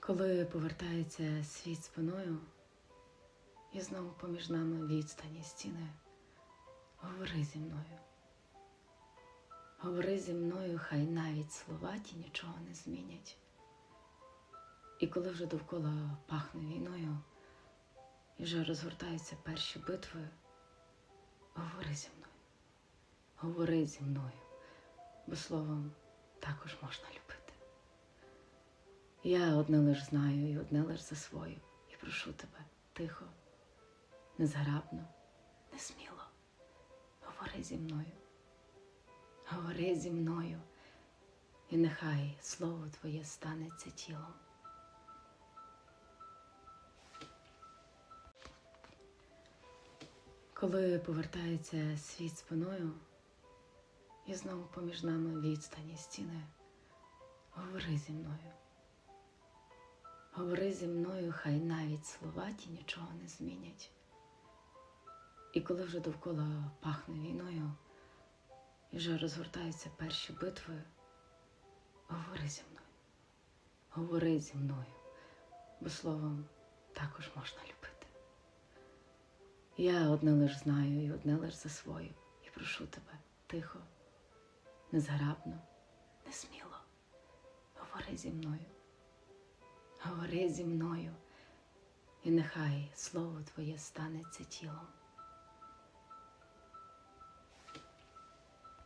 Коли повертається світ спиною, і знову поміж нами відстані стіни, говори зі мною. Говори зі мною, хай навіть слова ті нічого не змінять. І коли вже довкола пахне війною, і вже розгортаються перші битви, говори зі мною. Говори зі мною, бо словом також можна любити. Я одне лиш знаю і одне лиш засвою, і прошу тебе тихо, незграбно, несміло. Говори зі мною. Говори зі мною, і нехай слово твоє станеться тілом. Коли повертається світ спиною, і знову поміж нами відстані стіни, говори зі мною. Говори зі мною, хай навіть слова ті нічого не змінять. І коли вже довкола пахне війною, і вже розгортаються перші битви, говори зі мною. Говори зі мною, бо словом також можна любити. Я одне лиш знаю і одне лиш засвою, і прошу тебе тихо, незграбно, несміло. Говори зі мною. Говори зі мною, і нехай слово твоє станеться тілом.